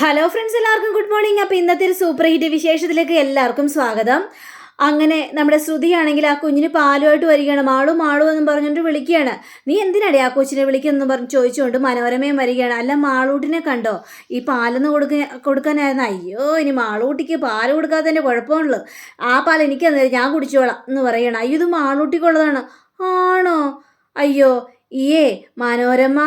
Hello friends എല്ലാവർക്കും good morning അപ്പോൾ ഇന്നത്തെ ഒരു സൂപ്പർ ഹിറ്റ് വിശേഷത്തിലേക്ക് എല്ലാവർക്കും സ്വാഗതം. അങ്ങനെ നമ്മുടെ ശ്രുതിയാണെങ്കിൽ ആ കുഞ്ഞിന് പാലുമായിട്ട് വരികയാണ്. മാളു മാളു എന്നും പറഞ്ഞുകൊണ്ട് വിളിക്കുകയാണ്. നീ എന്തിനാടി ആ കൊച്ചിനെ വിളിക്കുന്നതെന്ന് പറഞ്ഞ് ചോദിച്ചുകൊണ്ട് മനോരമയും വരികയാണ്. അല്ല മാളൂട്ടിനെ കണ്ടോ? ഈ പാലെന്ന് കൊടുക്ക കൊടുക്കാനായിരുന്നു. അയ്യോ ഇനി മാളൂട്ടിക്ക് പാൽ കൊടുക്കാത്തതിന്റെ കുഴപ്പമുള്ളൂ ആ പാൽ എനിക്ക് തന്നത് ഞാൻ കുടിച്ചോളാം എന്ന് പറയണം അയ്യോ ഇത് മാളൂട്ടിക്കുള്ളതാണ്. ആണോ? അയ്യോ ഈയേ മനോരമ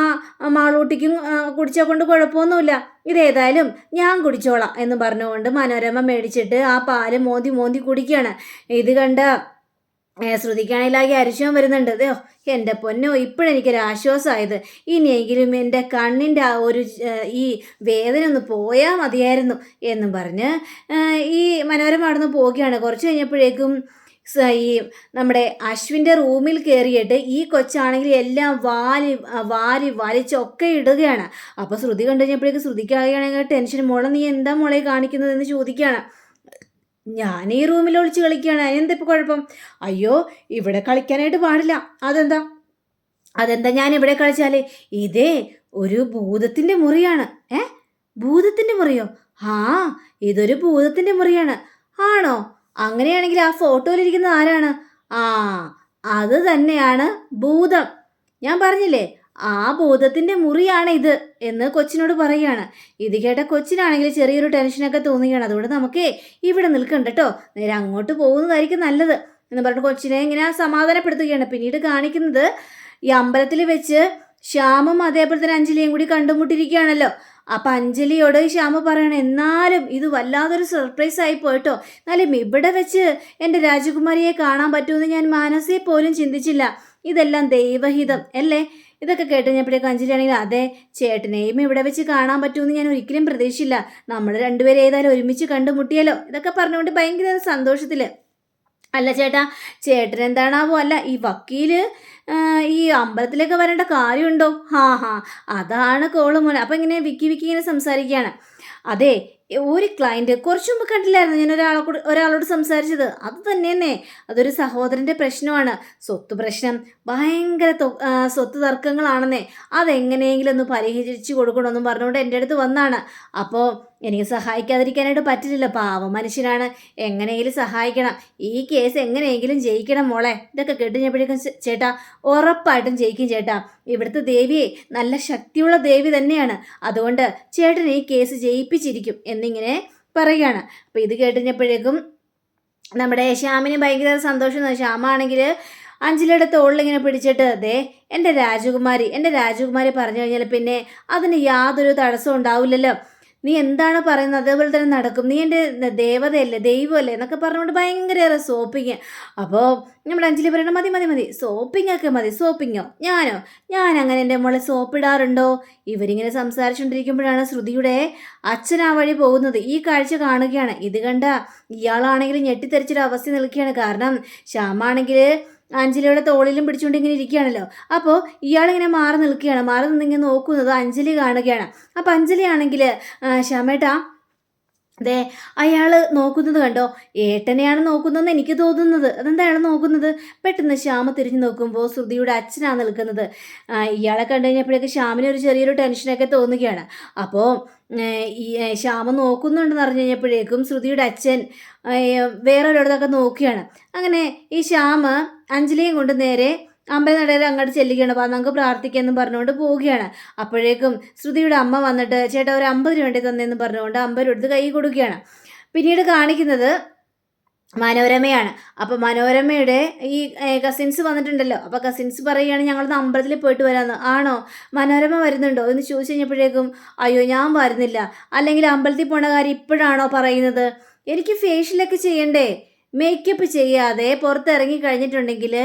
മാളൂട്ടിക്കും ആ, കുടിച്ചാൽ കൊണ്ട് കുഴപ്പമൊന്നുമില്ല. ഇതേതായാലും ഞാൻ കുടിച്ചോളാം എന്ന് പറഞ്ഞുകൊണ്ട് മനോരമ മേടിച്ചിട്ട് ആ പാൽ മോന്തി മോന്തി കുടിക്കുകയാണ് ഇത് കണ്ട ശ്രുതിക്കാണെങ്കിൽ ശ്രുതിക്കാണെങ്കിലാകെ അരിശം വരുന്നുണ്ട്. അതെയോ എന്റെ പൊന്നോ ഇപ്പോഴെനിക്കൊരു ആശ്വാസമായത് ഇനിയെങ്കിലും എന്റെ കണ്ണിന്റെ ആ ഒരു ഈ വേദന ഒന്ന് പോയാൽ മതിയായിരുന്നു എന്നും പറഞ്ഞ് ഈ മനോരമ അവിടെ നിന്ന് പോവുകയാണ്. കുറച്ച് കഴിഞ്ഞപ്പോഴേക്കും ഈ നമ്മുടെ അശ്വിന്റെ റൂമിൽ കയറിയിട്ട് ഈ കൊച്ചാണെങ്കിൽ എല്ലാം വാരി വാരി വലിച്ചൊക്കെ ഇടുകയാണ്. അപ്പോൾ ശ്രുതി കണ്ടു കഴിഞ്ഞപ്പോഴേക്ക് ശ്രുതിക്കാണെങ്കിൽ ടെൻഷൻ മോളെ നീ എന്താ മോളെ കാണിക്കുന്നതെന്ന് ചോദിക്കുകയാണ്. ഞാൻ ഈ റൂമിൽ ഒളിച്ച് കളിക്കുകയാണ്. അതിനെന്താ ഇപ്പോൾ കുഴപ്പം? അയ്യോ ഇവിടെ കളിക്കാനായിട്ട് പാടില്ല. അതെന്താ? അതെന്താ ഞാൻ ഇവിടെ കളിച്ചാൽ ഇതേ ഒരു ഭൂതത്തിന്റെ മുറിയാണ്. ഏ? ഭൂതത്തിന്റെ മുറിയോ? ആ ഇതൊരു ഭൂതത്തിന്റെ മുറിയാണ്. ആണോ? അങ്ങനെയാണെങ്കിൽ ആ ഫോട്ടോയിലിരിക്കുന്ന ആരാണ്? ആ അത് തന്നെയാണ് ഭൂതം. ഞാൻ പറഞ്ഞില്ലേ ആ ഭൂതത്തിന്റെ മുറിയാണ് ഇത് എന്ന് കൊച്ചിനോട് പറയുകയാണ്. ഇത് കേട്ട കൊച്ചിനാണെങ്കിൽ ചെറിയൊരു ടെൻഷനൊക്കെ തോന്നുകയാണ്. അതുകൊണ്ട് നമുക്കേ ഇവിടെ നിൽക്കണ്ട കേട്ടോ നേരെ അങ്ങോട്ട് പോകുന്നതായിരിക്കും നല്ലത് എന്ന് പറഞ്ഞിട്ട് കൊച്ചിനെ ഇങ്ങനെ സമാധാനപ്പെടുത്തുകയാണ്. പിന്നീട് കാണിക്കുന്നത് ഈ അമ്പലത്തിൽ വെച്ച് ശ്യാമും അതേപോലെ തന്നെ അഞ്ജലിയും കൂടി കണ്ടുമുട്ടിയിരിക്കുകയാണല്ലോ അപ്പം അഞ്ജലിയോട് ശ്യാമ പറയണം എന്നാലും ഇത് വല്ലാതൊരു സർപ്രൈസ് ആയി പോയിട്ടോ. എന്നാലും ഇവിടെ വെച്ച് എന്റെ രാജകുമാരിയെ കാണാൻ പറ്റുമെന്ന് ഞാൻ മനസ്സിൽ പോലും ചിന്തിച്ചില്ല. ഇതെല്ലാം ദൈവഹിതം അല്ലേ? ഇതൊക്കെ കേട്ട് കഴിഞ്ഞപ്പോഴേക്കും അഞ്ജലിയാണെങ്കിൽ അതെ ചേട്ടനെയും ഇവിടെ വെച്ച് കാണാൻ പറ്റുമെന്ന് ഞാൻ ഒരിക്കലും പ്രതീക്ഷിച്ചില്ല. നമ്മൾ രണ്ടുപേരെ ഏതായാലും ഒരുമിച്ച് കണ്ടുമുട്ടിയല്ലോ. ഇതൊക്കെ പറഞ്ഞുകൊണ്ട് ഭയങ്കര സന്തോഷത്തിൽ അല്ല ചേട്ടാ ചേട്ടൻ എന്താണാവോ അല്ല ഈ വക്കീൽ ഈ അമ്പലത്തിലേക്ക് വരേണ്ട കാര്യമുണ്ടോ? ഹാ ഹാ അതാണ് കോൾ മോനെ. അപ്പം ഇങ്ങനെ വിക്കി വിക്കി ഇങ്ങനെ സംസാരിക്കുകയാണ് അതെ ഒരു ക്ലയന്റ് കുറച്ച് മുമ്പ് കണ്ടില്ലായിരുന്നു ഞാൻ ഒരാളെ കൂടെ ഒരാളോട് സംസാരിച്ചത്? അത് തന്നെയെന്നേ അതൊരു സഹോദരന്റെ പ്രശ്നമാണ്. സ്വത്ത് പ്രശ്നം ഭയങ്കര സ്വത്ത് തർക്കങ്ങളാണെന്നേ. അതെങ്ങനെയെങ്കിലും ഒന്ന് പരിഹരിച്ച് കൊടുക്കണമെന്നും പറഞ്ഞുകൊണ്ട് എന്റെ അടുത്ത് വന്നാണ്. അപ്പോൾ എനിക്ക് സഹായിക്കാതിരിക്കാനായിട്ട് പറ്റില്ല പാവം മനുഷ്യനാണ്. എങ്ങനെയെങ്കിലും സഹായിക്കണം. ഈ കേസ് എങ്ങനെയെങ്കിലും ജയിക്കണം മോളെ. ഇതൊക്കെ കേട്ടുകഴിഞ്ഞപ്പോഴേക്കും ചേട്ടാ ഉറപ്പായിട്ടും ജയിക്കും ചേട്ടാ. ഇവിടുത്തെ ദേവിയെ നല്ല ശക്തിയുള്ള ദേവി തന്നെയാണ്. അതുകൊണ്ട് ചേട്ടൻ ഈ കേസ് ജയിപ്പിച്ചിരിക്കും എന്നിങ്ങനെ പറയുകയാണ്. അപ്പോൾ ഇത് കേട്ടുകഴിഞ്ഞപ്പോഴേക്കും നമ്മുടെ ശ്യാമിന് ഭയങ്കര സന്തോഷം. ശ്യാമാണെങ്കിൽ അഞ്ചിലയുടെ തോളിലിങ്ങനെ പിടിച്ചിട്ട് ദേ എന്റെ രാജകുമാരി എന്റെ രാജകുമാരി പറഞ്ഞു കഴിഞ്ഞാൽ പിന്നെ അതിന് യാതൊരു തടസ്സവും ഉണ്ടാവില്ലല്ലോ. നീ എന്താണ് പറയുന്നത്? അതേപോലെ തന്നെ നടക്കും. നീ എന്റെ ദേവതയല്ലേ ദൈവമല്ലേ എന്നൊക്കെ പറഞ്ഞുകൊണ്ട് ഭയങ്കര സോപ്പിങ്. അപ്പോൾ നമ്മുടെ അഞ്ജലി പറയണം മതി മതി മതി. സോപ്പിംഗ് ഒക്കെ മതി. സോപ്പിങ്ങോ? ഞാനോ? ഞാൻ അങ്ങനെ എന്റെ മോളെ സോപ്പിടാറുണ്ടോ? ഇവരിങ്ങനെ സംസാരിച്ചുകൊണ്ടിരിക്കുമ്പോഴാണ് ശ്രുതിയുടെ അച്ഛൻ ആ വഴി പോകുന്നത്. ഈ കാഴ്ച കാണുകയാണ്. ഇത് കണ്ട ഇയാളാണെങ്കിൽ ഞെട്ടിത്തെറിച്ചൊരു അവസ്ഥ നിൽക്കുകയാണ്. കാരണം ശ്യാമാണെങ്കിൽ അഞ്ജലിയുടെ തോളിലും പിടിച്ചുകൊണ്ട് ഇങ്ങനെ ഇരിക്കുകയാണല്ലോ. അപ്പോൾ ഇയാളിങ്ങനെ മാറി നിൽക്കുകയാണ്. മാറി നിന്നിങ്ങനെ നോക്കുന്നത് അഞ്ജലി കാണുകയാണ്. അപ്പോൾ അഞ്ജലി ആണെങ്കിൽ ശ്യാമേട്ടാ ദേ അയാൾ നോക്കുന്നത് കണ്ടോ? ഏട്ടനെയാണ് നോക്കുന്നതെന്ന് എനിക്ക് തോന്നുന്നത്. അതെന്താ നോക്കുന്നത്? പെട്ടെന്ന് ശ്യാമ തിരിഞ്ഞു നോക്കുമ്പോൾ ശ്രുതിയുടെ അച്ഛനാണ് നിൽക്കുന്നത്. ഇയാളെ കണ്ടു കഴിഞ്ഞപ്പോഴേക്ക് ശ്യാമിന് ഒരു ചെറിയൊരു ടെൻഷനൊക്കെ തോന്നുകയാണ്. അപ്പോൾ ഈ ശ്യാമ നോക്കുന്നുണ്ടെന്ന് അറിഞ്ഞു കഴിഞ്ഞപ്പോഴേക്കും ശ്രുതിയുടെ അച്ഛൻ വേറൊരിടത്തൊക്കെ നോക്കുകയാണ്. അങ്ങനെ ഈ ശ്യാമ അഞ്ജലിയും കൊണ്ട് നേരെ അമ്പലനടയിൽ അങ്ങോട്ട് ചെല്ലുകയാണ്. അപ്പം നമുക്ക് പ്രാർത്ഥിക്കാമെന്ന് പറഞ്ഞുകൊണ്ട് പോവുകയാണ്. അപ്പോഴേക്കും ശ്രുതിയുടെ അമ്മ വന്നിട്ട് ചേട്ടാ ഒരു അമ്പത് രൂപ വേണ്ടി തന്നെന്ന് പറഞ്ഞുകൊണ്ട് അമ്പത് രൂപ എടുത്ത് കൈ കൊടുക്കുകയാണ്. പിന്നീട് കാണിക്കുന്നത് മനോരമയാണ്. അപ്പോൾ മനോരമയുടെ ഈ കസിൻസ് വന്നിട്ടുണ്ടല്ലോ. അപ്പോൾ കസിൻസ് പറയുകയാണ് ഞങ്ങളൊന്ന് അമ്പലത്തിൽ പോയിട്ട് വരാമെന്ന്. ആണോ? മനോരമ വരുന്നുണ്ടോ? എന്ന് ചോദിച്ചു കഴിഞ്ഞപ്പോഴേക്കും അയ്യോ ഞാൻ വരുന്നില്ല. അല്ലെങ്കിൽ അമ്പലത്തിൽ പോണ കാര്യം ഇപ്പോഴാണോ പറയുന്നത്? എനിക്ക് ഫേഷ്യലൊക്കെ ചെയ്യണ്ടേ. മേക്കപ്പ് ചെയ്യാതെ പുറത്തിറങ്ങി കഴിഞ്ഞിട്ടുണ്ടെങ്കിൽ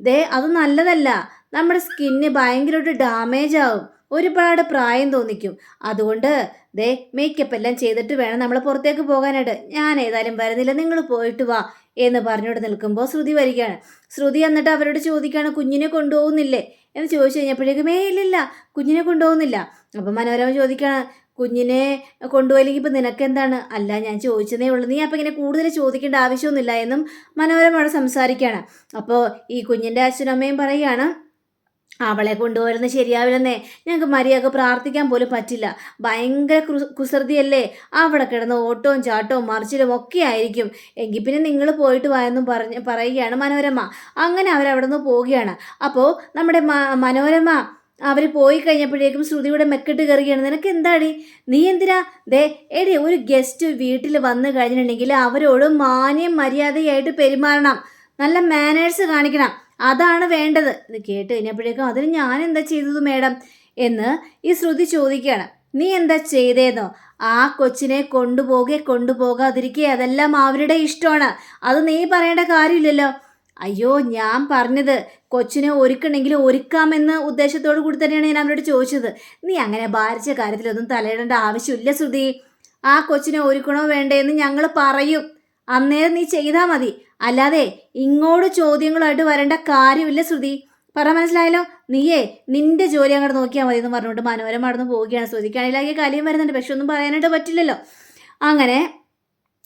ദേ അത് നല്ലതല്ല. നമ്മുടെ സ്കിന്ന് ഭയങ്കരമായിട്ട് ഡാമേജ് ആവും. ഒരുപാട് പ്രായം തോന്നിക്കും. അതുകൊണ്ട് ദേ മേക്കപ്പ് എല്ലാം ചെയ്തിട്ട് വേണം നമ്മൾ പുറത്തേക്ക് പോകാനായിട്ട്. ഞാൻ ഏതായാലും വരുന്നില്ല നിങ്ങൾ പോയിട്ട് വാ എന്ന് പറഞ്ഞുകൊണ്ട് നിൽക്കുമ്പോൾ ശ്രുതി വരികയാണ്. ശ്രുതി എന്നിട്ട് അവരോട് ചോദിക്കുകയാണ് കുഞ്ഞിനെ കൊണ്ടുപോകുന്നില്ലേ? എന്ന് ചോദിച്ചു കഴിഞ്ഞപ്പോഴേക്കും ഏ ഇല്ലില്ല കുഞ്ഞിനെ കൊണ്ടുപോകുന്നില്ല. അപ്പം മനോരമ ചോദിക്കുകയാണ് കുഞ്ഞിനെ കൊണ്ടുപോയില്ലെങ്കിൽ ഇപ്പം നിനക്കെന്താണ്? അല്ല ഞാൻ ചോദിച്ചതേ ഉള്ളൂ. നീ അപ്പം ഇങ്ങനെ കൂടുതൽ ചോദിക്കേണ്ട ആവശ്യമൊന്നുമില്ല എന്നും മനോരമ അവിടെ സംസാരിക്കുകയാണ്. അപ്പോൾ ഈ കുഞ്ഞിന്റെ അച്ഛനും അമ്മയും പറയുകയാണ് അവളെ കൊണ്ടുവരുന്നത് ശരിയാവില്ലെന്നേ. ഞങ്ങൾക്ക് മര്യാദയ്ക്ക് പ്രാർത്ഥിക്കാൻ പോലും പറ്റില്ല. ഭയങ്കര കുസൃതിയല്ലേ. അവിടെ കിടന്ന് ഓട്ടവും ചാട്ടവും മറിച്ചിലും ഒക്കെ ആയിരിക്കും. എങ്കിൽ പിന്നെ നിങ്ങൾ പോയിട്ട് വായെന്നും പറഞ്ഞ് പറയുകയാണ് മനോരമ. അങ്ങനെ അവരവിടെ നിന്ന് പോവുകയാണ്. അപ്പോൾ നമ്മുടെ മനോരമ അവർ പോയി കഴിഞ്ഞപ്പോഴേക്കും ശ്രുതിയുടെ മെക്കെട്ട് കയറുകയാണ്. നിനക്ക് എന്താടി? നീ എന്തിനാ? ദേ എടി ഒരു ഗസ്റ്റ് വീട്ടിൽ വന്നു കഴിഞ്ഞിട്ടുണ്ടെങ്കിൽ അവരോട് മാന്യം മര്യാദയായിട്ട് പെരുമാറണം. നല്ല മാനേഴ്സ് കാണിക്കണം. അതാണ് വേണ്ടത്. ഇത് കേട്ട് കഴിഞ്ഞപ്പോഴേക്കും അതിന് ഞാൻ എന്താ ചെയ്തത് മേഡം? എന്ന് ഈ ശ്രുതി ചോദിക്കുകയാണ്. നീ എന്താ ചെയ്തേന്നോ? ആ കൊച്ചിനെ കൊണ്ടുപോകെ കൊണ്ടുപോകാതിരിക്കെ അതെല്ലാം അവരുടെ ഇഷ്ടമാണ്. അത് നീ പറയേണ്ട കാര്യമില്ലല്ലോ. അയ്യോ ഞാൻ പറഞ്ഞത് കൊച്ചിനെ ഒരുക്കണമെങ്കിൽ ഒരുക്കാമെന്ന് ഉദ്ദേശത്തോടു കൂടി തന്നെയാണ് ഞാൻ അവരോട് ചോദിച്ചത്. നീ അങ്ങനെ ഭാരിച്ച കാര്യത്തിലൊന്നും തലയിടേണ്ട ആവശ്യമില്ല ശ്രുതി. ആ കൊച്ചിനെ ഒരുക്കണോ വേണ്ടേന്ന് ഞങ്ങൾ പറയും. അന്നേരം നീ ചെയ്താൽ മതി. അല്ലാതെ ഇങ്ങോട് ചോദ്യങ്ങളായിട്ട് വരേണ്ട കാര്യമില്ല ശ്രുതി. പറ മനസ്സിലായല്ലോ? നീയേ നിന്റെ ജോലി അങ്ങോട്ട് നോക്കിയാൽ മതി എന്ന് പറഞ്ഞുകൊണ്ട് മനോരമ നടന്ന് പോവുകയാണ്. ശ്രുതിക്കാണെങ്കിൽ കലിയും വരുന്നുണ്ട് പക്ഷെ ഒന്നും പറയാനായിട്ട് പറ്റില്ലല്ലോ. അങ്ങനെ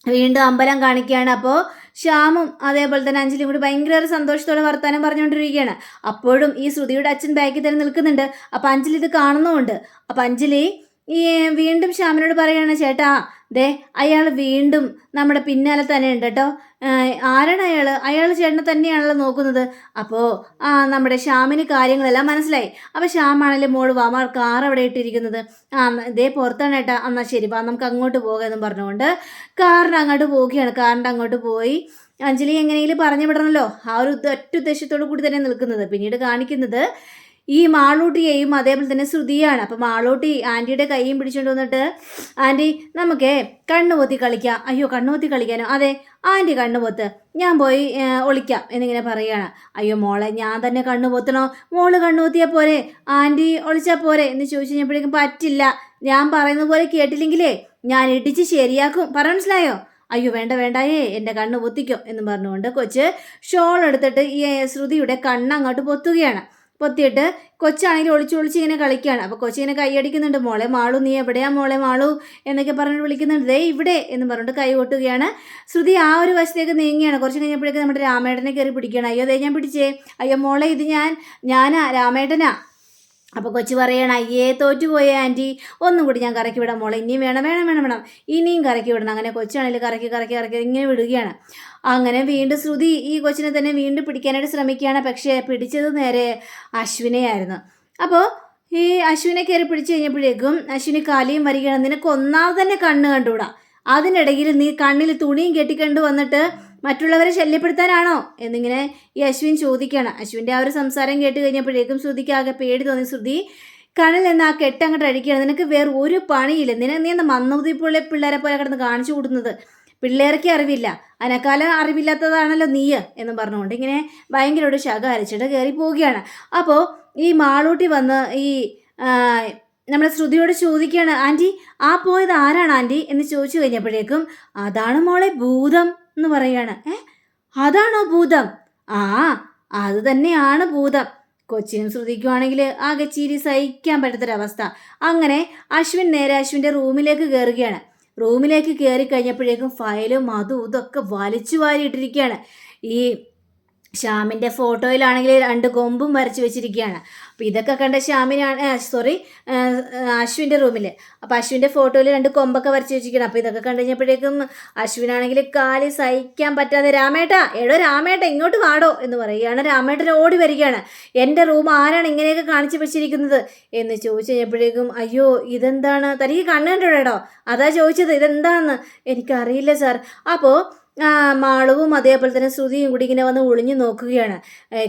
വീണ്ടും അമ്പലം കാണിക്കുകയാണ്. അപ്പോൾ ശ്യാമും അതേപോലെ തന്നെ അഞ്ജലിയും കൂടി ഭയങ്കര സന്തോഷത്തോടെ വർത്താനം പറഞ്ഞുകൊണ്ടിരിക്കുകയാണ്. അപ്പോഴും ഈ ശ്രുതിയുടെ അച്ഛൻ ബാക്കി തന്നെ നിൽക്കുന്നുണ്ട്. അപ്പം അഞ്ജലി ഇത് കാണുന്നുമുണ്ട്. അപ്പം അഞ്ജലി ഈ വീണ്ടും ശ്യാമിനോട് പറയുകയാണ് ചേട്ടാ ദേ അയാൾ വീണ്ടും നമ്മുടെ പിന്നാലെ തന്നെ ഉണ്ട് കേട്ടോ ആരാണ് അയാൾ അയാൾ ചേട്ടനെ തന്നെയാണല്ലോ നോക്കുന്നത്. അപ്പോൾ ആ നമ്മുടെ ശ്യാമിന് കാര്യങ്ങളെല്ലാം മനസ്സിലായി. അപ്പോൾ ശ്യാമാണല്ലേ മോൾ വാമാർ കാർ അവിടെ ഇട്ടിരിക്കുന്നത്. ആ ഇതേ പുറത്താണ് ഏട്ടാ. എന്നാൽ ശരി വാ നമുക്ക് അങ്ങോട്ട് പോകാമെന്നും പറഞ്ഞുകൊണ്ട് കാറിന്റെ അങ്ങോട്ട് പോവുകയാണ്. കാറിന്റെ അങ്ങോട്ട് പോയി. അഞ്ജലി എങ്ങനെയെങ്കിലും പറഞ്ഞു വിടണമല്ലോ ആ ഒരു ഒറ്റ ഉദ്ദേശത്തോടു കൂടി തന്നെ നിൽക്കുന്നത്. പിന്നീട് കാണിക്കുന്നത് ഈ മാളൂട്ടിയെയും അതേപോലെ തന്നെ ശ്രുതിയാണ് അപ്പം മാളൂട്ടി ആന്റിയുടെ കൈയും പിടിച്ചുകൊണ്ട് വന്നിട്ട് ആന്റി നമുക്കേ കണ്ണുപൊത്തി കളിക്കാം. അയ്യോ കണ്ണുപൊത്തി കളിക്കാനോ? അതെ ആന്റി കണ്ണുപൊത്ത് ഞാൻ പോയി ഒളിക്കാം എന്നിങ്ങനെ പറയുകയാണ്. അയ്യോ മോളെ ഞാൻ തന്നെ കണ്ണുപൊത്തണോ മോൾ കണ്ണുപൊത്തിയാൽ പോരെ. ആന്റി ഒളിച്ചാൽ പോരെ. എന്ന് ചോദിച്ചു കഴിഞ്ഞപ്പോഴേക്കും പറ്റില്ല. ഞാൻ പറയുന്ന പോലെ കേട്ടില്ലെങ്കിലേ ഞാൻ ഇടിച്ച് ശരിയാക്കും. പറ മനസ്സിലായോ? അയ്യോ വേണ്ട വേണ്ടായേ. എന്റെ കണ്ണ് പൊത്തിക്കോ. എന്ന് പറഞ്ഞുകൊണ്ട് കൊച്ച് ഷോൾ എടുത്തിട്ട് ഈ ശ്രുതിയുടെ കണ്ണ് അങ്ങോട്ട് പൊത്തുകയാണ്. പൊത്തിയിട്ട് കൊച്ചാണെങ്കിൽ ഒളിച്ച് ഒളിച്ച് ഇങ്ങനെ കളിക്കുകയാണ് അപ്പോൾ കൊച്ചിങ്ങനെ കൈയടിക്കുന്നുണ്ട്. മോളെ മാളു നീ എവിടെയാ മോളെ മാളു? എന്നൊക്കെ പറഞ്ഞിട്ട് വിളിക്കുന്നുണ്ട്. ദേ ഇവിടെ എന്ന് പറഞ്ഞിട്ട് കൈ കൊട്ടുകയാണ്. ശ്രുതി ആ ഒരു വശത്തേക്ക് നീങ്ങിയാണ് കുറച്ച് കഴിഞ്ഞപ്പോഴേക്ക് നമ്മുടെ രാമേട്ടനെ കയറി പിടിക്കുകയാണ്. അയ്യോ ദേ ഞാൻ പിടിച്ചേ. അയ്യോ മോളെ ഇത് ഞാൻ ഞാനാ രാമേട്ടനാ. അപ്പോൾ കൊച്ചു പറയണം അയ്യേ തോറ്റുപോയ ആന്റി ഒന്നും കൂടി ഞാൻ കറക്കി വിടാം മോളെ. ഇനിയും വേണം വേണം വേണം വേണം. ഇനിയും കറക്കി വിടണം. അങ്ങനെ കൊച്ചാണെങ്കിൽ കറക്കി കറക്കി കറക്കി ഇങ്ങനെ വിടുകയാണ്. അങ്ങനെ വീണ്ടും ശ്രുതി ഈ കൊച്ചിനെ തന്നെ വീണ്ടും പിടിക്കാനായിട്ട് ശ്രമിക്കുകയാണ്. പക്ഷേ പിടിച്ചത് നേരെ അശ്വിനെയായിരുന്നു. അപ്പോൾ ഈ അശ്വിനെ കയറി പിടിച്ചു കഴിഞ്ഞപ്പോഴേക്കും അശ്വിനി കാലിയും വരികയാണ്. നിനക്ക് ഒന്നാമത് തന്നെ കണ്ണ് കണ്ടുകൂടാ? അതിനിടയിൽ നീ കണ്ണിൽ തുണിയും കെട്ടിക്കൊണ്ട് വന്നിട്ട് മറ്റുള്ളവരെ ശല്യപ്പെടുത്താനാണോ? എന്നിങ്ങനെ ഈ അശ്വിൻ ചോദിക്കുകയാണ് അശ്വിന്റെ ആ ഒരു സംസാരം കേട്ട് കഴിഞ്ഞപ്പോഴേക്കും ശ്രുതിക്ക് ആകെ പേടി തോന്നി. ശ്രുതി കണ്ണിൽ നിന്ന് ആ കെട്ട് അങ്ങോട്ട് അടിക്കുകയാണ് നിനക്ക് വേറെ ഒരു പണിയില്ല. നിന നീ മന്നൂതി മന്ദബുദ്ധിപ്പുള്ള പിള്ളേരെ പോലെ കിടന്ന് കാണിച്ചു കൊടുക്കുന്നത് പിള്ളേർക്ക് അറിവില്ല. അനക്കാലം അറിവില്ലാത്തതാണല്ലോ നീ എന്ന് പറഞ്ഞുകൊണ്ട് ഇങ്ങനെ ഭയങ്കര ഒരു ശക അരച്ചിട്ട് കയറി പോവുകയാണ്. അപ്പോൾ ഈ മാളൂട്ടി വന്ന് ഈ നമ്മുടെ ശ്രുതിയോട് ചോദിക്കുകയാണ് ആന്റി ആ പോയത് ആരാണ് ആന്റി? എന്ന് ചോദിച്ചു കഴിഞ്ഞപ്പോഴേക്കും അതാണ് മോളെ ഭൂതം. എന്ന് പറയാണ്. ഏ? അതാണോ ഭൂതം? ആ അത് തന്നെയാണ് ഭൂതം. കൊച്ചിനും ശ്രുതിക്കുവാണെങ്കിൽ ആകെ ചിരി സഹിക്കാൻ പറ്റാത്തൊരവസ്ഥ. അങ്ങനെ അശ്വിൻ നേരെ അശ്വിന്റെ റൂമിലേക്ക് കയറുകയാണ്. റൂമിലേക്ക് കയറി കഴിഞ്ഞപ്പോഴേക്കും ഫയലും അതും ഇതൊക്കെ വലിച്ചു വാരിയിട്ടിരിക്കുകയാണ്. ഈ ശ്യാമിന്റെ ഫോട്ടോയിലാണെങ്കിൽ രണ്ട് കൊമ്പും വരച്ച് വെച്ചിരിക്കുകയാണ്. അപ്പോൾ ഇതൊക്കെ കണ്ട ശ്യാമിനാണ് സോറി അശ്വിന്റെ റൂമിൽ അപ്പോൾ അശ്വിന്റെ ഫോട്ടോയിൽ രണ്ട് കൊമ്പൊക്കെ വരച്ച് വെച്ചിരിക്കണം അപ്പോൾ ഇതൊക്കെ കണ്ടു കഴിഞ്ഞപ്പോഴേക്കും അശ്വിനാണെങ്കിൽ കാലി സഹിക്കാൻ പറ്റാതെ രാമേട്ട എടോ രാമേട്ട ഇങ്ങോട്ട് വാടോ എന്ന് പറയുകയാണ്. രാമേട്ടൻ ഓടി വരികയാണ്. എന്റെ റൂം ആരാണ് ഇങ്ങനെയൊക്കെ കാണിച്ചു വെച്ചിരിക്കുന്നത്? എന്ന് ചോദിച്ചു കഴിഞ്ഞപ്പോഴേക്കും അയ്യോ ഇതെന്താണ്? തനിക്ക് കണ്ണു അതാ ചോദിച്ചത് ഇതെന്താണെന്ന് എനിക്കറിയില്ല സാർ. അപ്പോൾ മാളവും അതേപോലെ തന്നെ ശ്രുതിയും കൂടി ഇങ്ങനെ വന്ന് ഒളിഞ്ഞു നോക്കുകയാണ്.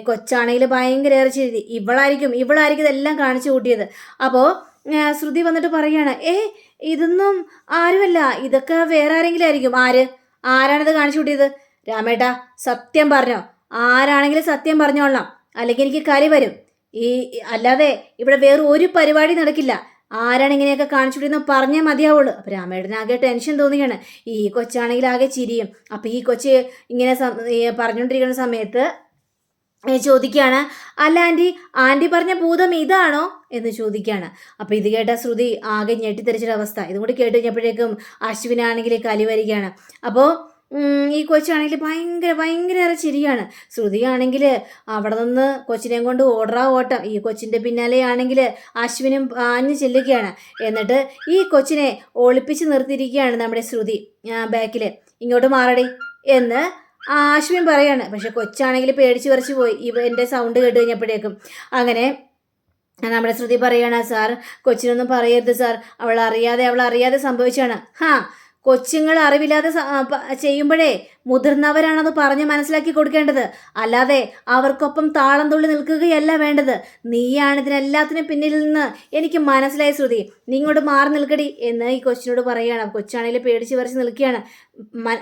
കൊച്ചാണെങ്കിൽ ഭയങ്കര ഏറെ ചെയ്തി ഇവളായിരിക്കും ഇവളായിരിക്കും ഇതെല്ലാം കാണിച്ചു കൂട്ടിയത്. അപ്പോൾ ശ്രുതി വന്നിട്ട് പറയുകയാണ് ഏ ഇതൊന്നും ആരുമല്ല. ഇതൊക്കെ വേറെ ആരെങ്കിലും ആയിരിക്കും. ആര്? ആരാണിത് കാണിച്ചു കൂട്ടിയത്? രാമേട്ടാ സത്യം പറഞ്ഞോ. ആരാണെങ്കിലും സത്യം പറഞ്ഞോളാം അല്ലെങ്കിൽ എനിക്ക് കലി വരും. ഈ അല്ലാതെ ഇവിടെ വേറെ ഒരു പരിപാടി നടക്കില്ല. ആരാണ് ഇങ്ങനെയൊക്കെ കാണിച്ചു വിടുന്നത് പറഞ്ഞേ മതിയാവുള്ളൂ. അപ്പോൾ രാമേട്ടന് ആകെ ടെൻഷൻ തോന്നുകയാണ് ഈ കൊച്ചാണെങ്കിൽ ആകെ ചിരിയും. അപ്പോൾ ഈ കൊച്ച് ഇങ്ങനെ പറഞ്ഞുകൊണ്ടിരിക്കുന്ന സമയത്ത് ചോദിക്കുകയാണ് അല്ല ആന്റി ആന്റി പറഞ്ഞ ഭൂതം ഇതാണോ? എന്ന് ചോദിക്കുകയാണ് അപ്പോൾ ഇത് കേട്ട ശ്രുതി ആകെ ഞെട്ടിത്തെറിച്ചൊരവസ്ഥ. ഇതും കൂടി കേട്ട് കഴിഞ്ഞപ്പോഴേക്കും അശ്വിനാണെങ്കിൽ കലി വരികയാണ്. അപ്പോൾ ഈ കൊച്ചാണെങ്കിൽ ഭയങ്കര ഭയങ്കര ചിരിയാണ്. ശ്രുതിയാണെങ്കിൽ അവിടെ നിന്ന് കൊച്ചിനെയും കൊണ്ട് ഓടറാ ഓട്ടം. ഈ കൊച്ചിന്റെ പിന്നാലെയാണെങ്കിൽ അശ്വിനും ആഞ്ഞു ചെല്ലുകയാണ്. എന്നിട്ട് ഈ കൊച്ചിനെ ഒളിപ്പിച്ച് നിർത്തിയിരിക്കുകയാണ് നമ്മുടെ ശ്രുതി ബാക്കിൽ ഇങ്ങോട്ട് മാറടി എന്ന് അശ്വിൻ പറയാണ്. പക്ഷെ കൊച്ചാണെങ്കിൽ പേടിച്ച് പറിച്ച് പോയി. ഇവ എന്റെ സൗണ്ട് കേട്ട് കഴിഞ്ഞപ്പോഴേക്കും. അങ്ങനെ നമ്മുടെ ശ്രുതി പറയാണ് സാർ കൊച്ചിനൊന്നും പറയരുത് സാർ. അവൾ അറിയാതെ അവൾ അറിയാതെ സംഭവിച്ചാണ് ഹാ കൊച്ചുങ്ങൾ അറിവില്ലാതെ ചെയ്യുമ്പോഴേ മുതിർന്നവരാണത് പറഞ്ഞ് മനസ്സിലാക്കി കൊടുക്കേണ്ടത്. അല്ലാതെ അവർക്കൊപ്പം താളം തുള്ളി നിൽക്കുകയല്ല വേണ്ടത്. നീയാണ് ഇതിനെല്ലാത്തിനും പിന്നിൽ നിന്ന് എനിക്ക് മനസ്സിലായി ശ്രുതി. നീ ഇങ്ങോട്ട് മാറി നിൽക്കടി എന്ന് ഈ കൊച്ചിനോട് പറയുകയാണ് കൊച്ചാണെങ്കിൽ പേടിച്ച് പറിച്ച് നിൽക്കുകയാണ്.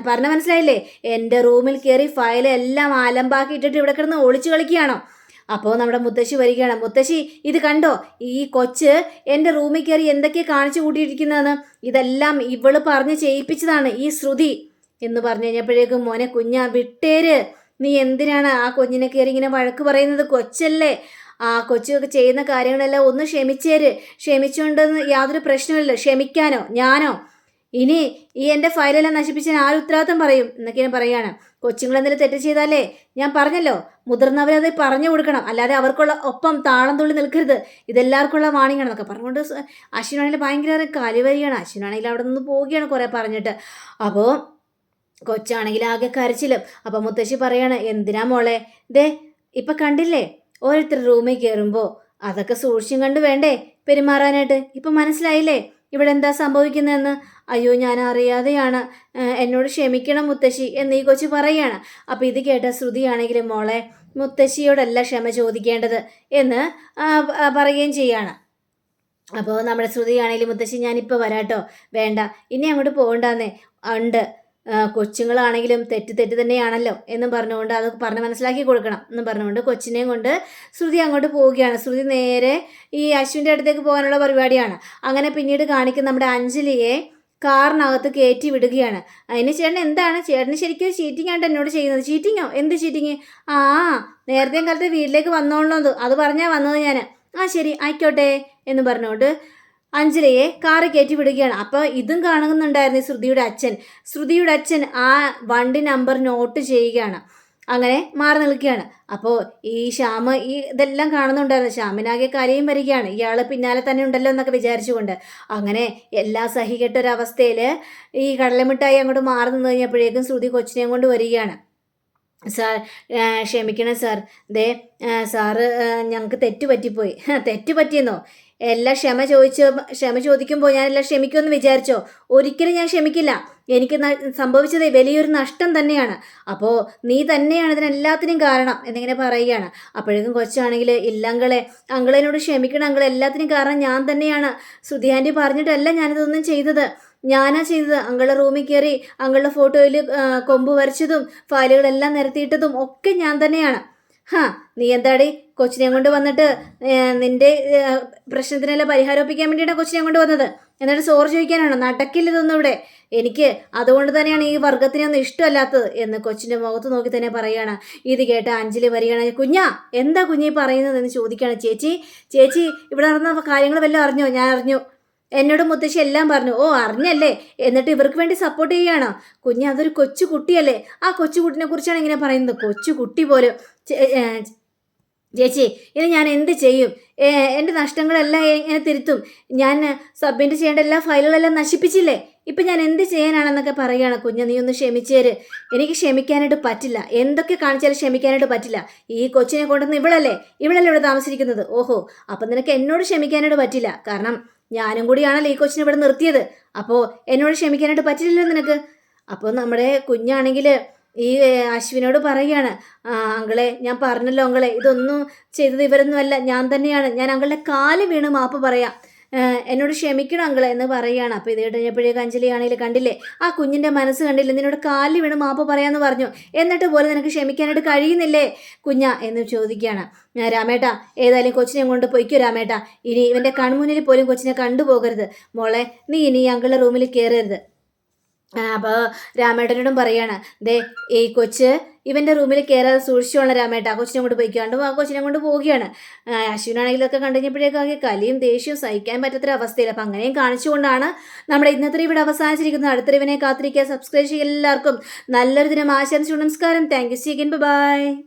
പറഞ്ഞ മനസ്സിലായില്ലേ? എന്റെ റൂമിൽ കയറി ഫയലെല്ലാം എല്ലാം അലമ്പാക്കി ഇട്ടിട്ട് ഇവിടെ കിടന്ന് ഒളിച്ചു കളിക്കുകയാണോ? അപ്പോൾ നമ്മുടെ മുത്തശ്ശി വരികയാണ്. മുത്തശ്ശി ഇത് കണ്ടോ? ഈ കൊച്ച് എന്റെ റൂമിൽ കയറി എന്തൊക്കെ കാണിച്ചു കൂട്ടിയിരിക്കുന്നതെന്ന്? ഇതെല്ലാം ഇവൾ പറഞ്ഞ് ചെയ്യിപ്പിച്ചതാണ് ഈ ശ്രുതി എന്ന് പറഞ്ഞു കഴിഞ്ഞപ്പോഴേക്കും മോനെ കുഞ്ഞാ വിട്ടേര്. നീ എന്തിനാണ് ആ കുഞ്ഞിനെ കയറി ഇങ്ങനെ വഴക്ക് പറയുന്നത്? കൊച്ചല്ലേ. ആ കൊച്ചൊക്കെ ചെയ്യുന്ന കാര്യങ്ങളെല്ലാം ഒന്ന് ക്ഷമിച്ചേര്. ക്ഷമിച്ചുകൊണ്ടെന്ന് യാതൊരു പ്രശ്നമില്ല ക്ഷമിക്കാനോ? ഞാനോ? ഇനി ഈ എന്റെ ഫയലെല്ലാം നശിപ്പിച്ചാൽ ആര് ഉത്തരവാദിത്തം പറയും? എന്നൊക്കെ ഞാൻ പറയുകയാണ് കൊച്ചുങ്ങൾ എന്തെങ്കിലും തെറ്റ് ചെയ്താലേ ഞാൻ പറഞ്ഞല്ലോ. മുതിർന്നവരത് പറഞ്ഞു കൊടുക്കണം. അല്ലാതെ അവർക്കുള്ള ഒപ്പം താളം തുള്ളി നിൽക്കരുത്. ഇതെല്ലാവർക്കുള്ള വാണിംഗ് എന്നൊക്കെ പറഞ്ഞുകൊണ്ട് അശ്വിനാണെങ്കിൽ ഭയങ്കര കലിവരികയാണ് അശ്വിനാണെങ്കിൽ അവിടെ നിന്ന് പോവുകയാണ് കുറേ പറഞ്ഞിട്ട്. അപ്പോൾ കൊച്ചാണെങ്കിൽ ആകെ കരച്ചിലും. അപ്പോൾ മുത്തശ്ശി പറയാണ് എന്തിനാ മോളെ? ദേ ഇപ്പം കണ്ടില്ലേ? ഓരോരുത്തർ റൂമിൽ കയറുമ്പോൾ അതൊക്കെ സൂക്ഷിച്ചും കണ്ട് വേണ്ടേ? പെരുമാറാനായിട്ട്. ഇപ്പം മനസ്സിലായില്ലേ? ഇവിടെ എന്താ സംഭവിക്കുന്നതെന്ന്? അയ്യോ ഞാൻ അറിയാതെയാണ് എന്നോട് ക്ഷമിക്കണം മുത്തശ്ശി എന്ന് ഈ കൊച്ചു പറയാണ്. അപ്പോൾ ഇത് കേട്ട ശ്രുതിയാണെങ്കിൽ മോളെ മുത്തശ്ശിയോടല്ല ക്ഷമ ചോദിക്കേണ്ടത് എന്ന് പറയുകയും ചെയ്യാണ്. അപ്പോൾ നമ്മുടെ ശ്രുതിയാണെങ്കിലും മുത്തശ്ശി ഞാനിപ്പോൾ വരാട്ടോ. വേണ്ട. ഇനി അങ്ങോട്ട് പോകണ്ടെന്നേ. ഉണ്ട്. കൊച്ചുങ്ങളാണെങ്കിലും തെറ്റ് തെറ്റ് തന്നെയാണല്ലോ എന്നും പറഞ്ഞുകൊണ്ട് അത് പറഞ്ഞ് മനസ്സിലാക്കി കൊടുക്കണം എന്നും പറഞ്ഞുകൊണ്ട് കൊച്ചിനെയും കൊണ്ട് ശ്രുതി അങ്ങോട്ട് പോവുകയാണ്. ശ്രുതി നേരെ ഈ അശ്വിന്റെ അടുത്തേക്ക് പോകാനുള്ള പരിപാടിയാണ്. അങ്ങനെ പിന്നീട് കാണിക്കുന്ന നമ്മുടെ അഞ്ജലിയെ കാറിനകത്ത് കയറ്റി വിടുകയാണ്. അതിന് ചേട്ടൻ എന്താണ്? ചേട്ടന് ശരിക്കും ചീറ്റിംഗ് ആണ് എന്നോട് ചെയ്യുന്നത്? ചീറ്റിങ്ങോ എന്ത് ചീറ്റിങ് ആ നേരത്തെ കാലത്ത് വീട്ടിലേക്ക് വന്നോളൂ അത്? പറഞ്ഞാൽ വന്നത് ഞാൻ ആ ശരി ആയിക്കോട്ടെ എന്ന് പറഞ്ഞുകൊണ്ട് അഞ്ജലിയെ കാറ് കയറ്റി വിടുകയാണ്. അപ്പോൾ ഇതും കാണുന്നുണ്ടായിരുന്നു ശ്രുതിയുടെ അച്ഛൻ. ശ്രുതിയുടെ അച്ഛൻ ആ വണ്ടി നമ്പർ നോട്ട് ചെയ്യുകയാണ്. അങ്ങനെ മാറി നിൽക്കുകയാണ്. അപ്പോൾ ഈ ശ്യാമ് ഈ ഇതെല്ലാം കാണുന്നുണ്ടായിരുന്നു. ശ്യാമിനാകെ കരയും വരികയാണ്. ഇയാൾ പിന്നാലെ തന്നെ ഉണ്ടല്ലോ എന്നൊക്കെ വിചാരിച്ചുകൊണ്ട്. അങ്ങനെ എല്ലാം സഹികെട്ടൊരവസ്ഥയിൽ ഈ കടലമിട്ടായി അങ്ങോട്ട് മാറി നിന്ന് കഴിഞ്ഞപ്പോഴേക്കും ശ്രുതി കൊച്ചിനെയും കൊണ്ട് വരികയാണ്. സാർ ക്ഷമിക്കണം സാർ. ദേ സാറ് ഞങ്ങൾക്ക് തെറ്റ് പറ്റിപ്പോയി തെറ്റ് പറ്റിയെന്നോ എല്ലാം ക്ഷമ ചോദിച്ച് ക്ഷമ ചോദിക്കുമ്പോൾ ഞാനെല്ലാം ക്ഷമിക്കുമെന്ന് വിചാരിച്ചോ? ഒരിക്കലും ഞാൻ ക്ഷമിക്കില്ല. എനിക്ക് സംഭവിച്ചത് വലിയൊരു നഷ്ടം തന്നെയാണ്. അപ്പോൾ നീ തന്നെയാണ് ഇതിനെല്ലാത്തിനും കാരണം എന്നിങ്ങനെ പറയുകയാണ്. അപ്പോഴേക്കും കൊച്ചാണെങ്കിൽ ഇല്ലങ്കളെ അങ്കളെന്നോട് ക്ഷമിക്കണം. അങ്കളെ എല്ലാത്തിനും കാരണം ഞാൻ തന്നെയാണ്. സുധിയാന്റെ പറഞ്ഞിട്ടല്ല ഞാനിതൊന്നും ചെയ്തത്. ഞാനാ ചെയ്തത്. അങ്കളുടെ റൂമിൽ കയറി അങ്കളുടെ ഫോട്ടോയിൽ കൊമ്പ് വരച്ചതും ഫയലുകളെല്ലാം നിരത്തിയിട്ടതും ഒക്കെ ഞാൻ തന്നെയാണ്. ഹാ നീ എന്താടി കൊച്ചിനെ കൊണ്ട് വന്നിട്ട് നിന്റെ പ്രശ്നത്തിനെല്ലാം പരിഹാരം ഒപ്പിക്കാൻ വേണ്ടിയിട്ടാണ് കൊച്ചിനെ കൊണ്ട് വന്നത്? എന്നിട്ട് സോറി ചോദിക്കാനാണോ? നടക്കില്ല ഇതൊന്നും ഇവിടെ? എനിക്ക് അതുകൊണ്ട് തന്നെയാണ് ഈ വർഗത്തിനെ ഒന്നും ഇഷ്ടമല്ലാത്തത് എന്ന് കൊച്ചിന്റെ മുഖത്ത് നോക്കി തന്നെ പറയുകയാണ്. ഇത് കേട്ട അഞ്ജലി വരികയാണ്. കുഞ്ഞാ എന്താ കുഞ്ഞി പറയുന്നത് എന്ന് ചോദിക്കുകയാണ്. ചേച്ചി ചേച്ചി ഇവിടെ നടന്ന കാര്യങ്ങൾ വല്ലതും അറിഞ്ഞോ? ഞാൻ അറിഞ്ഞു. എന്നോട് മുത്തശ്ശി എല്ലാം പറഞ്ഞു ഓ അറിഞ്ഞല്ലേ? എന്നിട്ട് ഇവർക്ക് വേണ്ടി സപ്പോർട്ട് ചെയ്യുകയാണോ കുഞ്ഞ് അതൊരു കൊച്ചു കുട്ടിയല്ലേ? ആ കൊച്ചു കുട്ടിനെ കുറിച്ചാണ് ഇങ്ങനെ പറയുന്നത്. കൊച്ചു കുട്ടി പോലും. ചേച്ചി ഇനി ഞാൻ എന്ത് ചെയ്യും? എന്റെ നഷ്ടങ്ങളെല്ലാം എങ്ങനെ തിരുത്തും. ഞാൻ സബ്മിറ്റ് ചെയ്യേണ്ട എല്ലാ ഫയലുകളെല്ലാം നശിപ്പിച്ചില്ലേ? ഇപ്പം ഞാൻ എന്ത് ചെയ്യാനാണെന്നൊക്കെ പറയുകയാണ്. കുഞ്ഞ് നീ ഒന്ന് ക്ഷമിച്ചേര്. എനിക്ക് ക്ഷമിക്കാനായിട്ട് പറ്റില്ല. എന്തൊക്കെ കാണിച്ചാലും ക്ഷമിക്കാനായിട്ട് പറ്റില്ല. ഈ കൊച്ചിനെ കൊണ്ടുവന്ന് ഇവളല്ലേ? ഇവളല്ലേ ഇവിടെ താമസിക്കുന്നത്? ഓഹോ അപ്പം നിനക്ക് എന്നോട് ക്ഷമിക്കാനായിട്ട് പറ്റില്ല. കാരണം ഞാനും കൂടിയാണല്ലോ ഈ കൊച്ചിനെ ഇവിടെ നിർത്തിയത്. അപ്പോൾ എന്നോട് ക്ഷമിക്കാനായിട്ട് പറ്റില്ലല്ലോ നിനക്ക്? അപ്പോൾ നമ്മുടെ കുഞ്ഞാണെങ്കിൽ ഈ അശ്വിനോട് പറയുകയാണ് അങ്കളെ ഞാൻ പറഞ്ഞല്ലോ അങ്കളെ ഇതൊന്നും ചെയ്തത് ഇവരൊന്നുമല്ല ഞാൻ തന്നെയാണ്. ഞാൻ അങ്കളുടെ കാൽ വീണ് മാപ്പ് പറയാം. എന്നോട് ക്ഷമിക്കണം അങ്കളെ എന്ന് പറയുകയാണ്. അപ്പോൾ ഇത് കഴിഞ്ഞപ്പോഴേ കഞ്ചലിയാണെങ്കിൽ കണ്ടില്ലേ? ആ കുഞ്ഞിന്റെ മനസ്സ് കണ്ടില്ലേ? നിന്നോട് കാലിൽ വീണ് മാപ്പ് പറയാമെന്ന് പറഞ്ഞു. എന്നിട്ട് പോലും നിനക്ക് ക്ഷമിക്കാനായിട്ട് കഴിയുന്നില്ലേ കുഞ്ഞ എന്ന് ചോദിക്കുകയാണ്. രാമേട്ട ഏതായാലും കൊച്ചിനെ കൊണ്ട് പൊയ്ക്കോ രാമേട്ട. ഇനി ഇവന്റെ കൺമുന്നിൽ പോലും കൊച്ചിനെ കണ്ടുപോകരുത്. മോളെ നീ ഇനി അങ്കിളുടെ റൂമിൽ കയറരുത് അപ്പോൾ രാമേട്ടനോടും പറയാണ് ദേ ഈ കൊച്ച് ഇവന്റെ റൂമിൽ കയറാതെ സൂക്ഷിച്ചോളാം രാമേട്ട. ആ കൊച്ചിനെ കൊണ്ട്. പോയിക്കാണ്ടും ആ കൊച്ചിനെ കൊണ്ട് പോവുകയാണ്. അശ്വിനാണെങ്കിലൊക്കെ ഇതൊക്കെ കണ്ടുകഴിഞ്ഞപ്പോഴേക്കാകെ കലിയും ദേഷ്യവും സഹിക്കാൻ പറ്റാത്തൊരു അവസ്ഥയിൽ അപ്പം അങ്ങനെയും കാണിച്ചുകൊണ്ടാണ് നമ്മുടെ ഇന്നത്തെ ഇവിടെ അവസാനിച്ചിരിക്കുന്നത്. അടുത്ത ഇവനെ കാത്തിരിക്കുക. സബ്സ്ക്രൈബ് ചെയ്യുക എല്ലാവർക്കും. നല്ലൊരു ദിനം ആശംസിച്ചു. നമസ്കാരം. Thank you സീഗൻ by